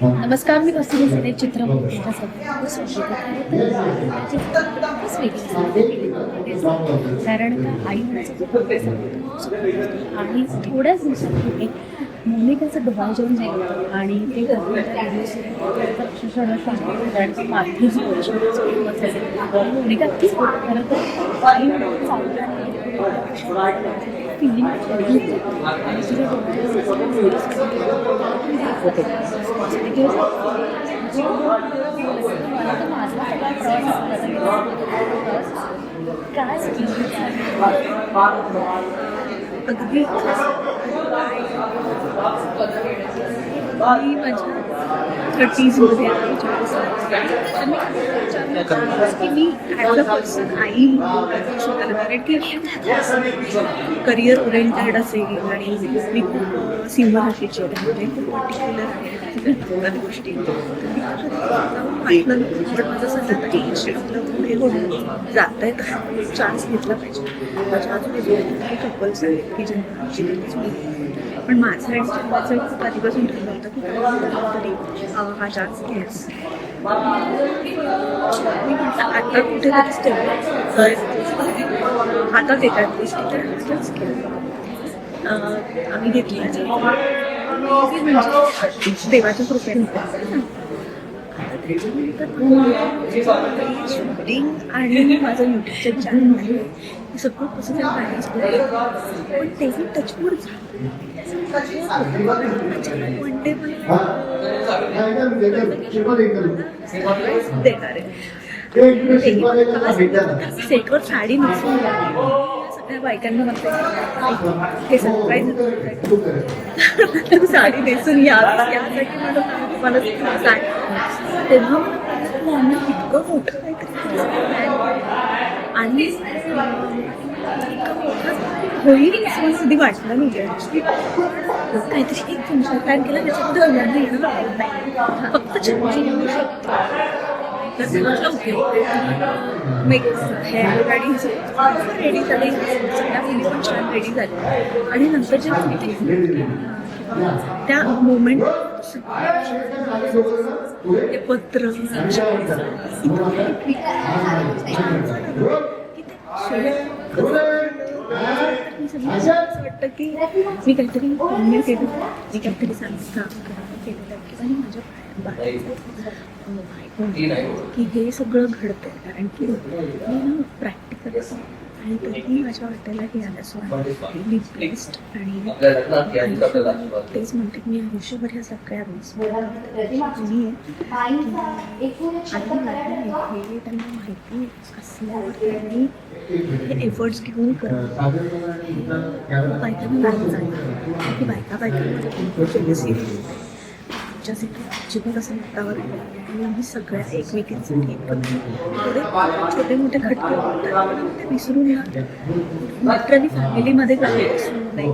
नमस्कार मी वसुली सिने चित्र. कारण का आई आणि थोड्याच दिवसांपूर्वी मोनिकाचं डोहाळ जेवण जाईल आणि ते अक्षरशः तीच खरं तर आई फिलिंग आणि तिच्या अगदी मी माझ्या थर्टीजमध्ये आहे करिअर ओरिएंटेड असेल आणि मी खूप सिंहराशीची आहे खूप पर्टिक्युलर आहे प्रत्येक गोष्टी ऐकलं पण माझं असं आपलं पुढे जात आहे चान्स घेतला पाहिजे माझ्या आजूबाजूला कपल्स आहेत की ज्यांना पण माझं आणि खूप आधीपासून ठरलं होतं की तरी हा चान्स घ्यायचा आता कुठेतरी स्टेबल हातात येतात आम्ही घेतली म्हणजे देवाच्या कृपेने. शूटिंग आणि माझं युट्यूबचं चॅनल आहे. हे सगळं कसं मॅनेज पण तेही टचवूड झालं. डे मला देणार आहे सेटवर साडी नेसून. गेली. सगळ्या बायकांना म्हणते हे सरप्राईज साडी नेसून यावी यासाठी मला मला साडी तेव्हा मला कळलं की आम्ही इतकं मोठं काहीतरी केलं. आणि अं, इतकं मोठं होईल असं मला कधी वाटलं नाही actually. काहीतरी एक फंक्शन प्लॅन केलं त्याच्यामध्ये सगळ्यांना येणं लागत नाही फक्त छान येऊ शकतो तर मी म्हटलं okay. Makeup hair ready ready झाली. सगळ्या मुली पण छान रेडी झाल्या आणि नंतर जेव्हा मी ते त्या मोमेंट ते पत्र. असं वाटतं की मी काहीतरी पुण्य केलं. मी काहीतरी सांगितलं काम करावं केलेलं किंवा आणि माझ्या बाळाचं की हे सगळं घडतंय. कारण की मी ना प्रॅक्टिकल आणि तरी माझ्या वाट्याला हे आलं. सो ब्लेस्ड आणि आयुष्यभर तेच म्हणते मी आयुष्यभर ह्या सगळ्या रूल्स आणि हे त्यांना माहिती असल्यावर त्यांनी हे एफर्ट्स घेऊन करत बायकांना नाही जाणवत की बायका जेलसी आमच्यासाठी अजिबात असं आणि आम्ही सगळ्या एकमेकींसाठी थोडे छोटे मोठे खटके होतात ते विसरून मित्रांनी फॅमिलीमध्ये काही विसरू नये.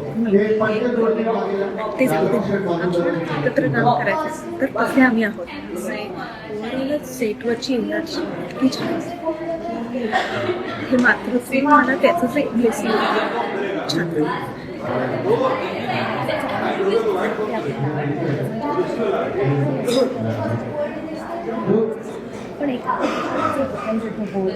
ते जाऊ एकत्र काम करायचं तर तसे आम्ही आहोत. सेटवरची एनर्जी इतकी छान हे मात्र मला त्याचं एक ब्लेसिंग छान. पण एक बोल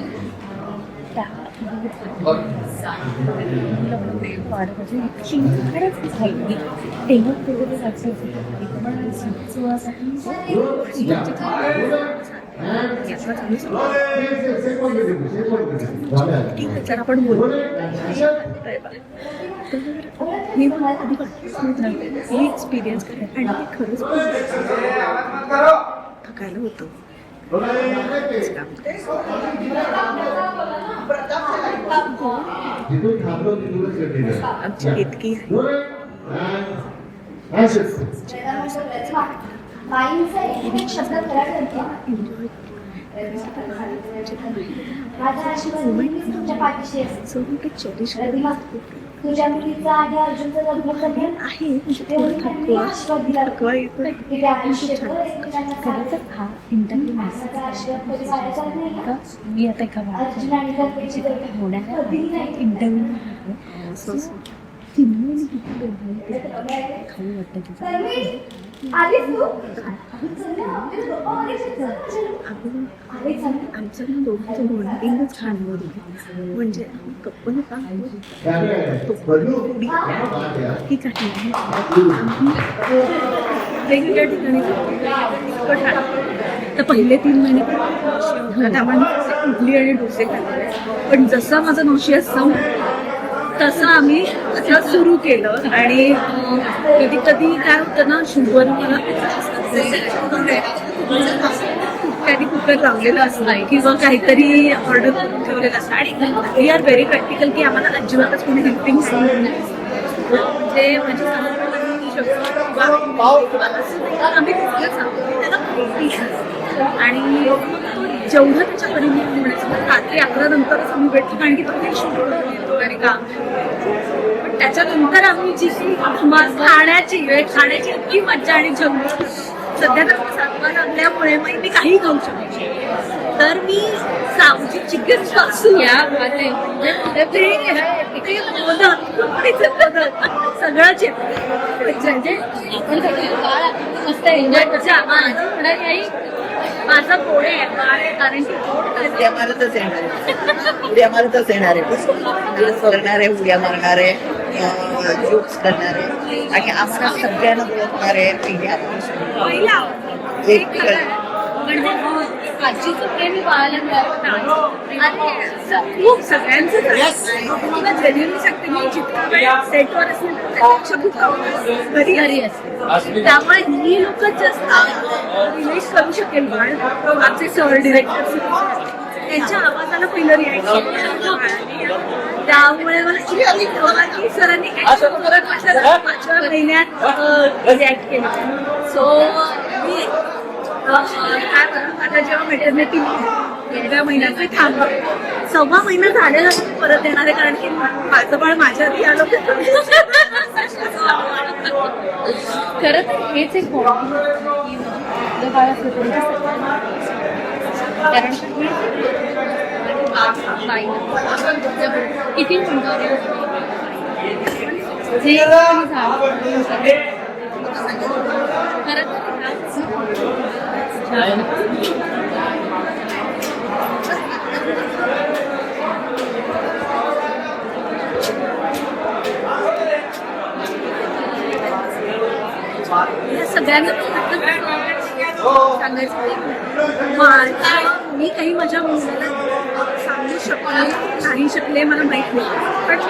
आपण बोलू तर मी मला कधी वाटत नव्हतं हे एक्सपिरियन्स करायला आणि ते खरंच थकायला होतं आमची इतकी. सो मी चेरिश तुझ्या मुलीचा आणि अर्जुनचं लग्न कधी आहे? म्हणजे हा माझा मी आता एका इंटरव्ह्यू तिने खाऊ वाटतं आमच्या ना दोघांचं बॉन्डिंगच छान होती म्हणजे आम्ही आहे वेगवेगळ्या ठिकाणी. तर पहिले तीन महिने. त्यामुळे इडली आणि डोसे खाल्ले. पण जसं माझं नॉशिया संपलं तसं आम्ही आता सुरू केलं आणि कधी कधी काय होतं ना शुगर मला त्यांनी कुकर लावलेलं असतं किंवा काहीतरी ऑर्डर करून ठेवलेलं असतं. आणि वी आर व्हेरी प्रॅक्टिकल की आम्हाला अजिबातच कोणी हेल्पिंग म्हणजे म्हणजे आम्ही सांगतो. आणि जेवढं त्याच्या परिणाम होण्याचं रात्री अकरा नंतरच आम्ही भेटतो कारण की तो काही शूट येतो आणि काम पण त्याच्यानंतर आम्ही जी मग खाण्याची वेळ खाण्याची इतकी मज्जा आणि जमलं सध्या तर सातवा लागल्यामुळे मग मी काही खाऊ शकते तर मी सावजी चिकनपासून या मोदक सगळंच म्हणजे आपण बाळ मस्त एन्जॉय करतो माझा आहे आहे कारण. उड्या मारतच येणार आहे. उड्या मारतच येणार आहे. करणारे उड्या मारणारे जोक्स करणारे आणि आम्हाला सगळ्यांना ओळखणारे पहिल्यापासून पहिला आवडता. एक आजीचं प्रेम आणि स- खूप सगळ्यांचं तुला जेन्युअनली सांगते मी वेळ सेटवर असेल त्यापेक्षा खूप कमी घरी घरी असते त्यामुळे ही लोक जास्त रिलेट करू शकेल बाळ. आमचे सर डिरेक्टर त्यांच्या आवाजाला पहिलं रिॲक्शन त्यामुळे मला की सरांनी action करत माझ्या पाचव्या महिन्यात रिॲक्ट केलं. सो मी काय म्हणू, आता जेव्हा मेटर्निटी गेल्या महिन्याचे थांबलं सव्वा महिना झालेला परत येणार आहे कारण की माझं बाळ माझ्या आधी आलं खरं तर हेच एक आपलं बाळ कारण की किती जे या सगळ्यांना सांगायचं. मी काही माझ्या मुलाला सांगू शकले नाही शकले मला माहीत नाही. पण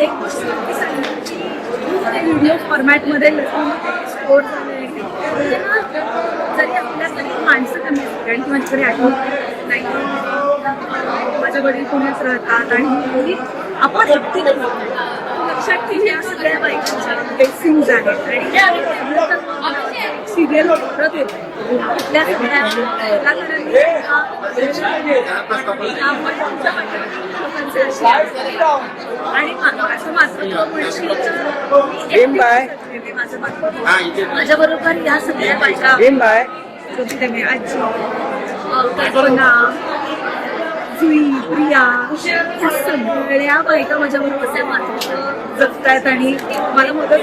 एक गोष्ट नक्की व्हिडिओ फॉर्मॅटमध्ये स्पोर्ट झाले म्हणजे माणसं कमी कारण की माझ्याकडे आठवण नाही. माझ्या वडील पुण्यात राहतात आणि आपण एकटी लक्षात ठेव या सगळ्या बेसिंग्स आहेत. आणि सिरियल परत येते सगळ्या. आणि असं माझं माझ्या बरोबर या सगळ्या बायका मी आजी अं, कल्पना जुई प्रिया ह्या सगळ्या बायका माझ्या बरोबर त्या मात्र जगतायत आणि मला मदत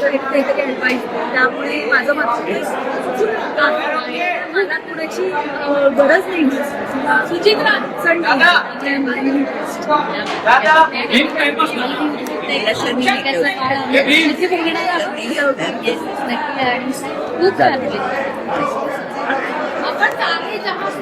काहीतरी ऍडवाईस त्यामुळे माझं मात्र मला कोणाची गरज नाही सुचित्रा अडचण नाही. नक्की बघणार नक्की, अं, नक्की आणि खूप चांगले आपण चांगले जहाज